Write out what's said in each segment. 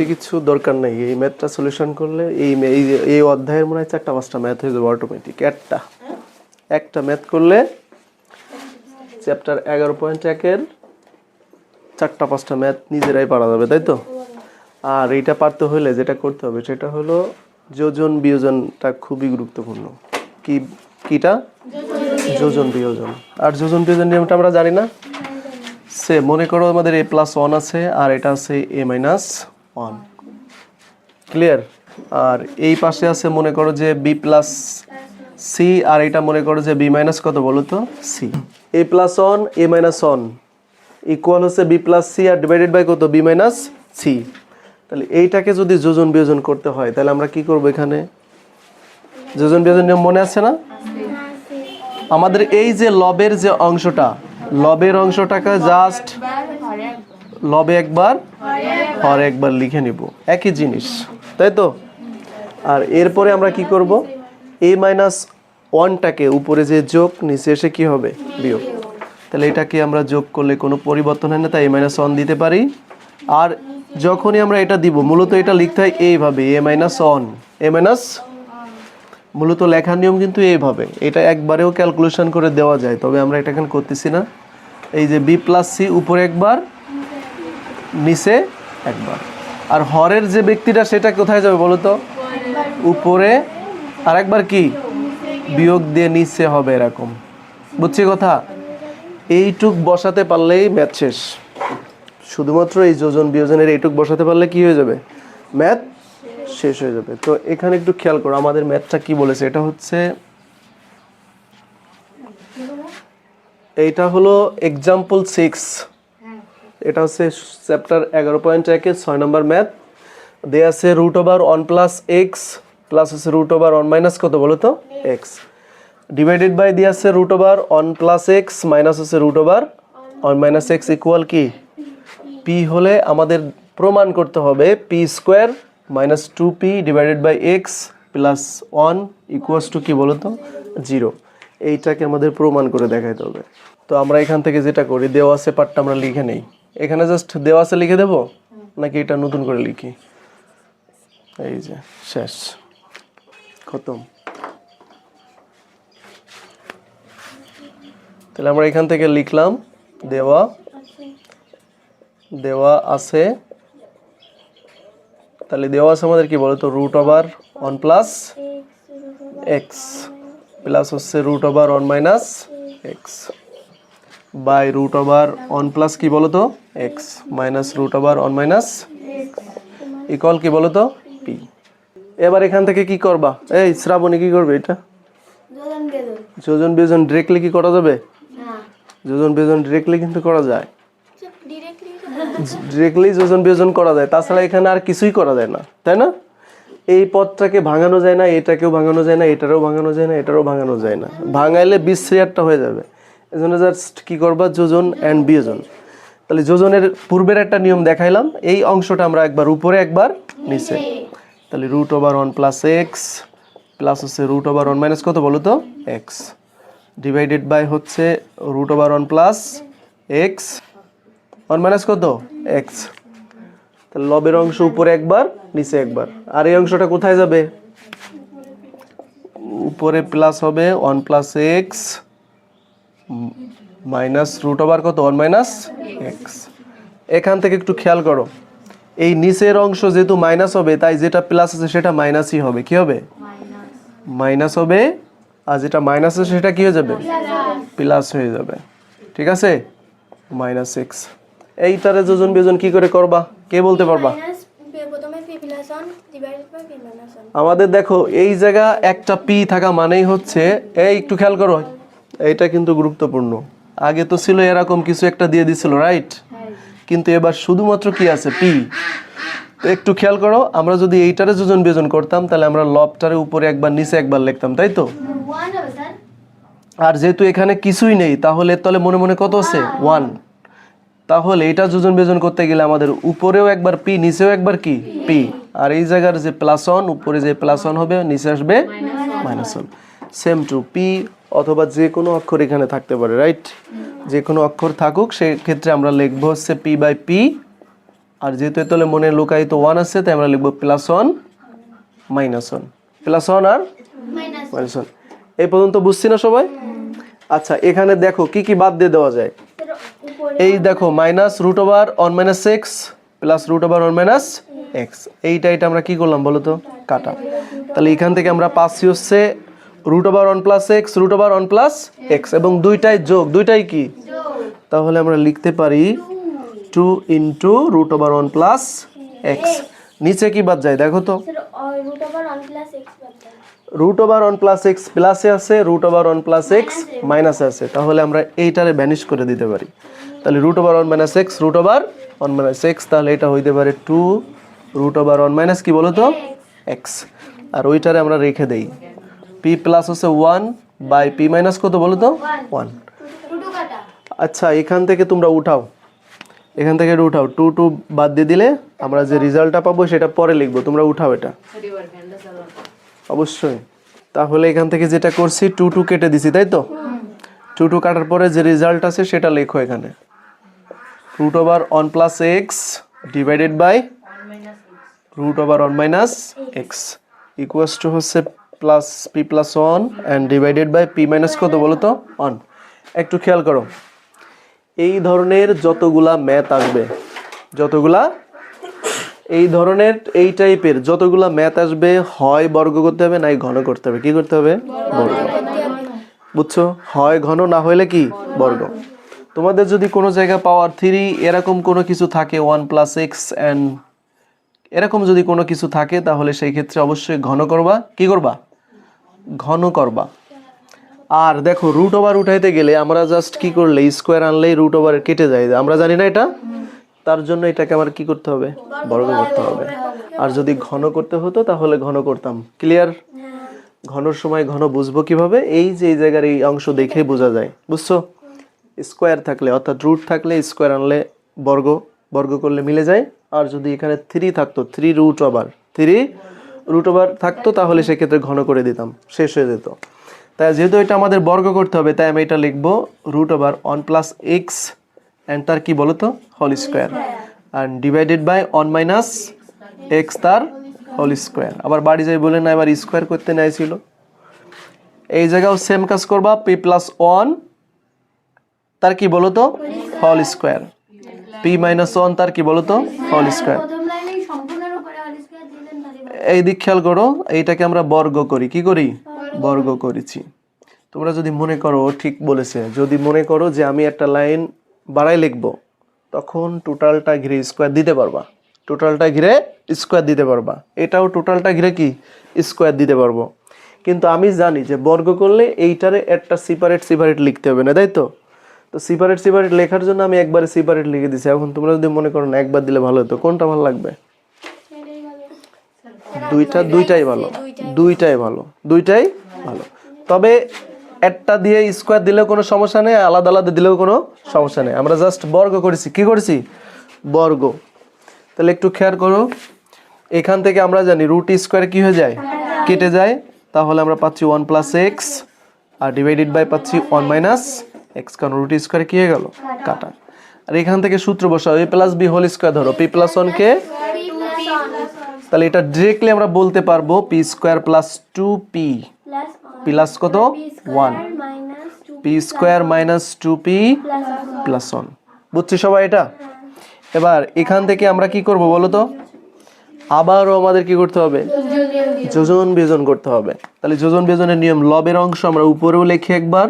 বেশি কিছু দরকার নেই। এই ম্যাথটা সলিউশন করলে এই এই অধ্যায়ের মনে হয় চারটা পাঁচটা ম্যাথ হয়ে যাবে অটোমেটিক একটা। একটা ম্যাথ করলে চ্যাপ্টার এগারো পয়েন্ট একের চারটা পাঁচটা ম্যাথ নিজেরাই পারা যাবে, তাই তো? আর এইটা পারতে হলে যেটা করতে হবে সেটা হলো যোজন বিয়োজনটা খুবই গুরুত্বপূর্ণ। কি, কিটা? যোজন বিয়োজন। আর যোজন বিয়োজন নিয়মটা আমরা জানি না? সে মনে করো আমাদের এ প্লাস ওয়ান আছে আর এটা আছে এ মাইনাস ওয়ান ক্লিয়ার আর এই পাশে আছে মনে করো যে বি প্লাস সি আর এটা মনে করো যে বি মাইনাস কত বলো তো? C A plus one A minus one equal হচ্ছে বি প্লাস সি আর ডিভাইডেড বাই কত? বি মাইনাস সি তাহলে এইটাকে যদি যোজন বিয়োজন করতে হয় তাহলে আমরা কি করব এখানে? যোজন বিয়োজন নিয়ম মনে আছে না? আমাদের এই যে লবের যে অংশটা লবের অংশটাকে জাস্ট লবে একবার হর একবার লিখে নিব। একই জিনিস, তাই তো? আর এরপরে আমরা কি করব? এ মাইনাস ওয়ানটাকে উপরে যে যোগ, নিচে এসে কি হবে? বিয়োগ। তাহলে এটাকে আমরা যোগ করলে কোনো পরিবর্তন হয় না, তাই এ মাইনাস ওয়ান দিতে পারি। আর যখনই আমরা এটা দিব, মূলত এটা লিখতে হয় এইভাবে, A minus one, A minus মূলত লেখার নিয়ম কিন্তু এইভাবে, এটা একবারেও ক্যালকুলেশন করে দেওয়া যায়, তবে আমরা এটা এখন করতেছি না। এই যে বি প্লাস সি, উপরে একবার, নিচে একবার। আর হরের যে ব্যক্তিটা, সেটা কোথায় যাবে বলো তো? উপরে। আর একবার কি? বিয়োগ দিয়ে নিচে হবে এরকম। বুঝছি কথা? এইটুক বসাতে পারলেই ম্যাথ শেষ। শুধুমাত্র এই যোজন বিয়োজনের এইটুক বসাতে পারলে কি হয়ে যাবে? ম্যাথ শেষ হয়ে যাবে। তো এখানে একটু খেয়াল করো, আমাদের ম্যাথটা কি বলেছে? এটা হচ্ছে এইটা হলো এক্সাম্পল সিক্স এটা হচ্ছে চ্যাপ্টার এগারো পয়েন্ট একে, ছয় নম্বর ম্যাথ। দেয়া আছে root over one plus X plus হচ্ছে রুট ওভার ওয়ান মাইনাস কত বলো তো? এক্স ডিভাইডেড বাই দিয়ে আছে root over one plus X minus হচ্ছে root over one minus X equal কি? পি হলে আমাদের প্রমাণ করতে হবে P square minus two P divided by X plus one equals two কি বলো তো? জিরো এইটাকে আমাদের প্রমাণ করে দেখাইতে হবে। তো আমরা এখান থেকে যেটা করি, দেওয়া আছে পার্টটা আমরা লিখে নেই। এখানে জাস্ট দেওয়া আছে লিখে দেবো? নাকি এটা নতুন করে লিখি? এই যে, শেষ। খতম। তাহলে আমরা এখান থেকে লিখলাম, দেওয়া। দেওয়া আছে। তাহলে দেওয়া আছে আমাদের কি বলতো? Root over one plus X plus হচ্ছে root over one minus X by root over one plus কি বলতো? X minus root over one minus equal কি বলো তো পি এবার এখান থেকে কি করবা? এই শ্রাবণী কি করবে এটা? যোজন বিয়োজন ডিরেক্টলি কি করা যাবে? যোজন বিয়োজন ডিরেক্টলি কিন্তু করা যায়। ডিরেক্টলি যোজন বিয়োজন করা যায় তাছাড়া এখানে আর কিছুই করা যায় না তাই না? এই পথটাকে ভাঙানো যায় না এটাকেও ভাঙানো যায় না এটারও ভাঙানো যায় না এটারও ভাঙানো যায় না। ভাঙাইলে বিশ্রিয়ারটা হয়ে যাবে। এই জন্য জাস্ট কী করবা? যোজন অ্যান্ড বিয়োজন। তাহলে যোজনের পূর্বের একটা নিয়ম দেখাইলাম। এই অংশটা আমরা একবার উপরে একবার নিচে। তাহলে root over one plus X plus হচ্ছে রুট ওভার ওয়ান মাইনাস কত বলো তো? এক্স ডিভাইডেড বাই হচ্ছে root over one plus X one minus কত? এক্স তাহলে লবের অংশ উপরে একবার নিচে একবার। আর এই অংশটা কোথায় যাবে? উপরে প্লাস হবে one plus X minus root over কত? One minus X. এখান থেকে একটু খেয়াল করো। এই নিচের অংশ যেহেতু মাইনাস হবে তাই যেটা প্লাস আছে সেটা মাইনাসই হবে। কি হবে? মাইনাস হবে আর যেটা মাইনাস আছে সেটা কি হয়ে যাবে? প্লাস হয়ে যাবে। ঠিক আছে? মাইনাস এক্স এইটারে যোজন বিয়োজন কি করে করবা? কে বলতে পারবা? আমাদের দেখো এই জায়গা একটা পি থাকা মানেই হচ্ছে এই একটু খেয়াল করো এইটা কিন্তু গুরুত্বপূর্ণ। আগে তো ছিল এরকম কিছু একটা দিয়ে দিছিল রাইট কিন্তু এবার শুধুমাত্র কি আছে? পি একটু খেয়াল করো আমরা যদি এইটারে যোজন বিয়োজন করতাম তাহলে আমরা লবটারে উপরে একবার নিচে একবার লিখতাম তাই তো? আর যেহেতু এখানে কিছুই নেই তাহলে তাহলে মনে মনে কত আছে? ওয়ান তাহলে এটা যোজন বিয়োজন করতে গেলে আমাদের উপরেও একবার পি নিচেও একবার কি? পি আর এই জায়গার যে প্লাস ওয়ান উপরে যে প্লাস ওয়ান হবে নিচে আসবে minus one same two P অথবা যে কোনো অক্ষর এখানে থাকতে পারে রাইট যে কোনো অক্ষর থাকুক সেক্ষেত্রে আমরা লিখব হচ্ছে পি বাই পি আর যেহেতু এ তলে মনে লুকায়িত ওয়ান আছে তাই আমরা লিখব plus one minus one plus one আর মাইনাস মাইনাস ওয়ান এই পর্যন্ত বুঝছি না সবাই? আচ্ছা এখানে দেখো কি কি বাদ দিয়ে দেওয়া যায়। এই দেখো minus root over one minus X plus root over one minus X এইটা এটা আমরা কি করলাম বলো তো? কাটা। তাহলে এখান থেকে আমরা পাচ্ছি হচ্ছে root over one plus X root over one plus X এবং দুইটাই যোগ দুইটাই কি? তাহলে আমরা লিখতে পারি two into root over one plus X নিচে কি বাদ যায়? দেখো তো। Root over one plus X plus আছে root over one plus X মাইনাসে আছে। তাহলে আমরা এইটারে ভ্যানিশ করে দিতে পারি। তাহলে root over one minus x root over one minus x তাহলে এটা হইতে পারে two root over one minus কি বলো তো এক্স আর ওইটারে আমরা রেখে দেই। পি প্লাস হচ্ছে ওয়ান বাই পি মাইনাস কত বলো তো? ওয়ান আচ্ছা এখান থেকে তোমরা উঠাও। এখান থেকে এটা উঠাও টু টু বাদ দিয়ে দিলে আমরা যে রেজাল্টটা পাবো সেটা পরে লিখব। তোমরা উঠাও এটা। অবশ্যই। তাহলে এখান থেকে যেটা করছি টু টু কেটে দিছি তাই তো? টু টু কাটার পরে যে রেজাল্ট আছে সেটা লেখো এখানে। Root over one plus x divided by root over one minus x equals to হচ্ছে plus p plus one and divided by p minus কত বলো তো? ওয়ান একটু খেয়াল করো। এই ধরনের যতগুলা ম্যাথ আসবে, যতগুলা? এই ধরনের এই টাইপের যতগুলা ম্যাথ আসবে, হয় বর্গ করতে হবে, নাই ঘন করতে হবে। কি করতে হবে? বর্গ। বুঝছ? হয় ঘন, না হইলে কি? বর্গ। তোমাদের যদি কোনো জায়গা পাওয়ার থ্রি এরকম কোনো কিছু থাকে ওয়ান প্লাস এক্স অ্যান্ড এরকম যদি কোনো কিছু থাকে, তাহলে সেই ক্ষেত্রে অবশ্যই ঘন করবা। কি করবা? ঘন করবা। আর দেখো রুট ওভার উঠাইতে গেলে আমরা জাস্ট কি করলে স্কোয়ার আনলেই রুট ওভার কেটে যায়। আমরা জানি না এটা? তার জন্য এটাকে আমার কি করতে হবে? বর্গ করতে হবে। আর যদি ঘন করতে হতো, তাহলে ঘন করতাম। ক্লিয়ার ঘনর সময় ঘন বুঝব কীভাবে? এই যে এই জায়গার এই অংশ দেখে বোঝা যায়। বুঝছ? স্কোয়ার থাকলে, অর্থাৎ রুট থাকলে স্কোয়ার আনলে বর্গ বর্গ করলে মিলে যায়। আর যদি এখানে থ্রি থাকতো three root over three root over থাকতো, তাহলে সেক্ষেত্রে ঘন করে দিতাম, শেষ হয়ে যেত। তাই যেহেতু এটা আমাদের বর্গ করতে হবে, তাই আমি এটা লিখব root over one plus x and তার কি বলো তো whole square and divided by one minus x তার হোল স্কোয়ার আবার বাড়ি যাই বলে না, এবার স্কোয়ার করতে নেছিল এই জায়গাও সেম কাজ করবা পি প্লাস ওয়ান তার কি বলো তো whole square p minus one তার কি বলো তো হোল স্কোয়ার এই দিক খেয়াল করো এইটাকে আমরা বর্গ করি। কি করি? বর্গ। করেছি। তোমরা যদি মনে করো ঠিক বলেছে যদি মনে করো যে আমি একটা লাইন বাড়াই লিখব তখন টোটালটা ঘিরে স্কোয়ার দিতে পারবা। টোটালটা ঘিরে স্কোয়ার দিতে পারবা। এটাও টোটালটা ঘিরে কি? স্কোয়ার দিতে পারব। কিন্তু আমি জানি যে বর্গ করলে এইটারে একটা সিপারেট সিপারেট লিখতে হবে না তাই তো? তো সিপারেট সিপারেট লেখার জন্য আমি একবারে সিপারেট লিখে দিছি। এখন তোমরা যদি মনে করো না একবার দিলে ভালো হতো। কোনটা ভালো লাগবে? দুইটা দুইটাই ভালো। দুইটাই ভালো। দুইটাই ভালো। তবে একটা দিয়ে স্কোয়ার দিলেও কোনো সমস্যা নেই আলাদা আলাদা দিলেও কোনো সমস্যা নেই। আমরা জাস্ট বর্গ করেছি। কি করেছি? বর্গ। তাহলে একটু খেয়াল করো। এখান থেকে আমরা জানি রুট স্কোয়ার কী হয়ে যায়? কেটে যায়। তাহলে আমরা পাচ্ছি ওয়ান প্লাস এক্স আর ডিভাইডেড বাই পাচ্ছি ওয়ান মাইনাস এক্স কারণ রুট স্কোয়ার কী হয়ে গেল? কাটা। আর এখান থেকে সূত্র বসাও। A plus b whole square ধরো। পি প্লাস ওয়ানকে তাহলে এটা ডিরেক্টলি আমরা বলতে পারব p square plus two p plus কত? One p square minus two p plus plus one বুঝছি সবাই এটা? এবার এখান থেকে আমরা কি করব বলো তো? আবারও আমাদের কি করতে হবে? যোজন বিয়োজন করতে হবে। তাহলে যোজন বিয়োজনের নিয়ম লবের অংশ আমরা উপরেও লিখি একবার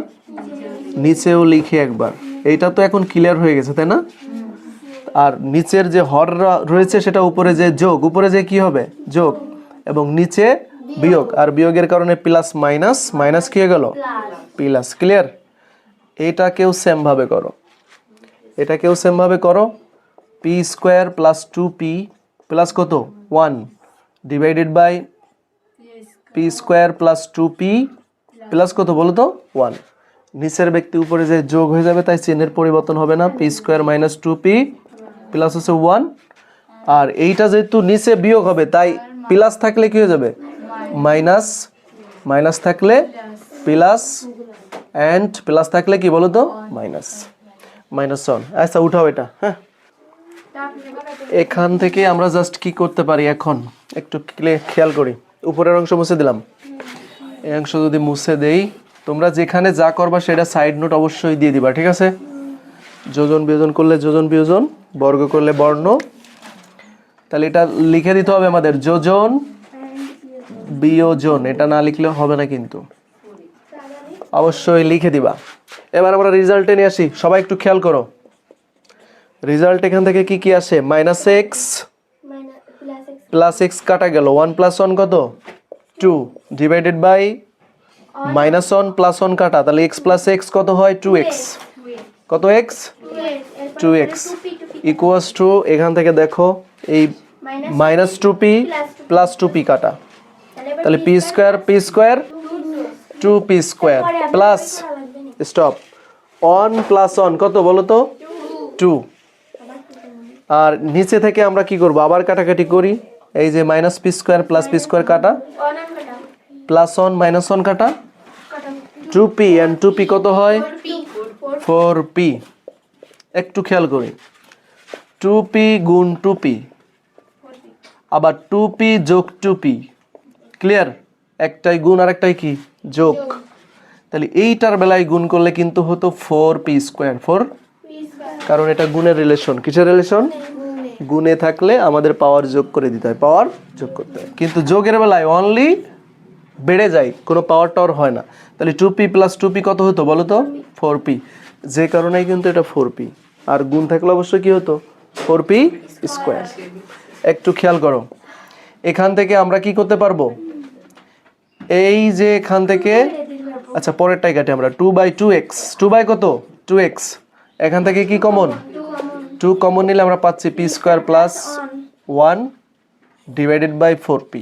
নিচেও লিখি একবার। এইটা তো এখন ক্লিয়ার হয়ে গেছে তাই না? আর নিচের যে হর রয়েছে সেটা উপরে যে যোগ, উপরে যে কি হবে? যোগ এবং নিচে বিয়োগ। আর বিয়োগের কারণে প্লাস মাইনাস মাইনাস কি হয়ে গেল? প্লাস ক্লিয়ার এইটাকেও সেম ভাবে করো। এটাকেও সেম ভাবে করো? P square plus two p plus কত? One divided by p square plus two p plus কত বলো তো? ওয়ান নিচের ব্যক্তি উপরে যে যোগ হয়ে যাবে, তাই চিহ্নের পরিবর্তন হবে না। P square minus two p plus হচ্ছে ওয়ান আর এইটা যেহেতু নিচে বিয়োগ হবে, তাই প্লাস থাকলে কি হয়ে যাবে? মাইনাস মাইনাস থাকলে প্লাস অ্যান্ড প্লাস থাকলে কি বলো তো? মাইনাস মাইনাস ওয়ান আচ্ছা উঠাও এটা হ্যাঁ। এখান থেকে আমরা জাস্ট কি করতে পারি এখন? একটু খেয়াল করি। উপরের অংশ মুছে দিলাম। এই অংশ যদি মুছে দেই, তোমরা যেখানে যা করবা, সেটা সাইড নোট অবশ্যই দিয়ে দিবা, ঠিক আছে? যোজন বিয়োজন করলে যোজন বিয়োজন, বর্গ করলে বর্ণ। তাহলে এটা লিখে দিতে হবে আমাদের যোজন বিয়োজন। এটা না লিখলেও হবে না কিন্তু। অবশ্যই লিখে দিবা। এবার আমরা রেজাল্টে নিয়ে আসি। সবাই একটু খেয়াল করো। রেজাল্ট এখান থেকে কি কি আসে? মাইনাস এক্স প্লাস এক্স কাটা গেল। ওয়ান প্লাস ওয়ান কত? Two divided by minus one plus one কাটা। তাহলে এক্স প্লাস এক্স কত হয়? টু এক্স কত x two x equals to এখান থেকে দেখো এই minus two p plus two p কাটা। তাহলে p square p square two p square plus stop one plus one কত বলো তো? টু আর নিচে থেকে আমরা কি করব? আবার কাটাকাটি করি। এই যে minus p square plus p square কাটা। প্লাস ওয়ান মাইনাস ওয়ান কাটা। Two p and two p কত হয়? Four p. একটু খেয়াল করি। টু পি গুণ টু পি। আবার টু পি যোগ টু পি। ক্লিয়ার? একটাই গুণ আর একটাই কি? যোগ। তাহলে এইটার বেলায় গুণ করলে কিন্তু হতো ফোর পি স্কোয়ার। ফোর? কারণ এটা গুণের রিলেশন কিসের রিলেশন গুণে থাকলে আমাদের পাওয়ার যোগ করে দিতে হয়। পাওয়ার যোগ করতে হয়। কিন্তু যোগের বেলায় অনলি বেড়ে যায়। কোনো পাওয়ার টাওয়ার হয় না। তাহলে two p plus two p কত হতো বলো তো ফোর পি যে কারণেই কিন্তু এটা ফোর পি আর গুণ থাকলে অবশ্যই কি হতো? ফোর পি স্কোয়ার একটু খেয়াল করো। এখান থেকে আমরা কি করতে পারব? এই যে এখান থেকে আচ্ছা পরেরটাই কাটে আমরা। Two by two x two by কত? টু এক্স এখান থেকে কি কমন টু কমন নিলে আমরা পাচ্ছি p square plus one divided by four p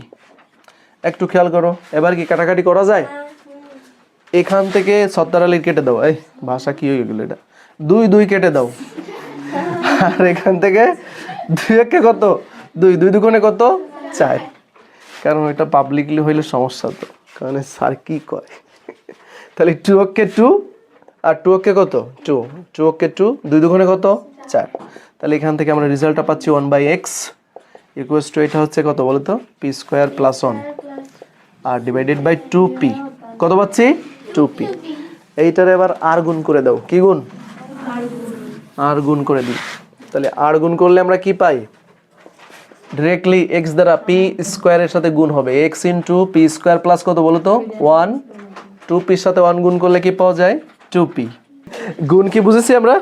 একটু খেয়াল করো। এবার কি কাটাকাটি করা যায়? এখান থেকে সত্তর আলির কেটে দাও। এই, ভাষা কি হয়ে গেল এটা? দুই দুই কেটে দাও। আর এখান থেকে দুই একে কত? দুই দুই দুগুণে কত? চার। কারণ এটা পাবলিকলি হইলে সমস্যা তো। কারণ স্যার কি কয়? তাহলে টু ওকে টু আর টু ওকে কত? টু টু ওকে টু দুই দুগুণে কত? চার। তাহলে এখান থেকে আমরা রেজাল্টটা পাচ্ছি one by x equals to এটা হচ্ছে কত বলো তো পি স্কোয়ার প্লাস ওয়ান আর ডিভাইডেড বাই টু পি কত পাচ্ছি? টু পি এইটার এবার আর গুণ করে দাও। কি গুণ? আর গুণ করে দিই। তাহলে আর গুণ করলে আমরা কি পাই? ডিরেক্টলি এক্স দ্বারা পি স্কোয়ারের সাথে গুণ হবে। X into p square plus কত বলো তো? ওয়ান টু পির সাথে ওয়ান গুণ করলে কি পাওয়া যায়? টু পি গুণ কি বুঝেছি আমরা?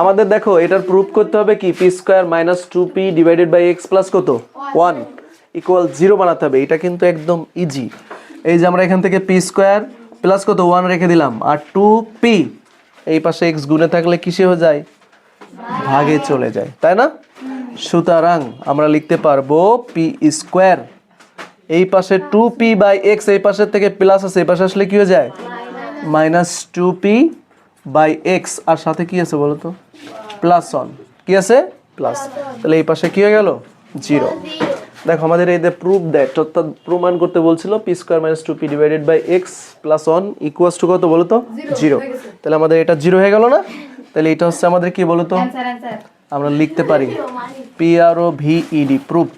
আমাদের দেখো, এটার প্রুফ করতে হবে কি? P square minus two p divided by x plus কত? ওয়ান ইকুয়াল জিরো বানাতে হবে। এটা কিন্তু একদম ইজি এই যে আমরা এখান থেকে পি স্কোয়ার প্লাস কত? ওয়ান রেখে দিলাম। আর টু পি এই পাশে এক্স গুণে থাকলে কিসে হয়ে যায়? ভাগে চলে যায়, তাই না? সুতরাং আমরা লিখতে পারব পি স্কোয়ার এই পাশে টু পি বাই এক্স এই পাশের থেকে প্লাস আছে, এই পাশে আসলে কি হয়ে যায়? Minus two p by x আর সাথে কি আছে বলো তো প্লাস ওয়ান কি আছে? প্লাস তাহলে এই পাশে কি হয়ে গেল? জিরো দেখো আমাদের এই প্রুফ দ্যাট অর্থাৎ প্রমাণ করতে বলছিল p square minus two p divided by x plus one equals to কত বলতো? তো জিরো তাহলে আমাদের এটা জিরো হয়ে গেল না? তাহলে এটা হচ্ছে আমাদের কি বলতো? তো আমরা লিখতে পারি। P R O V E D proof